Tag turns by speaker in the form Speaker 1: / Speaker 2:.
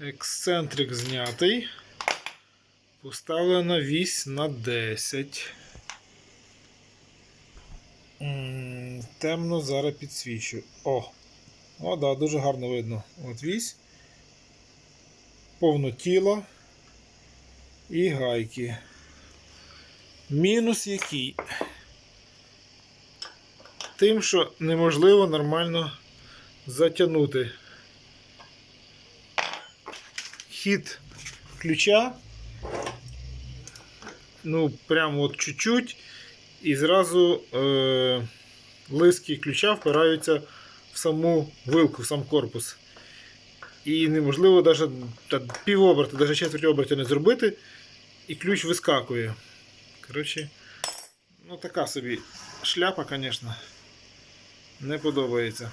Speaker 1: Ексцентрик знятий. Поставлена вісь на 10. Темно зараз підсвічу. О! О, да, дуже гарно видно. От вісь. Повно тіла і гайки. Мінус який? Тим, що неможливо нормально затягнути. Хід ключа. Ну, прямо от чуть-чуть. І зразу е, лиски ключа впираються в саму вилку, в сам корпус. І неможливо навіть пів оберта, навіть четверть оберта не зробити, і ключ вискакує. Коротше, ну така собі шляпа, звісно, не подобається.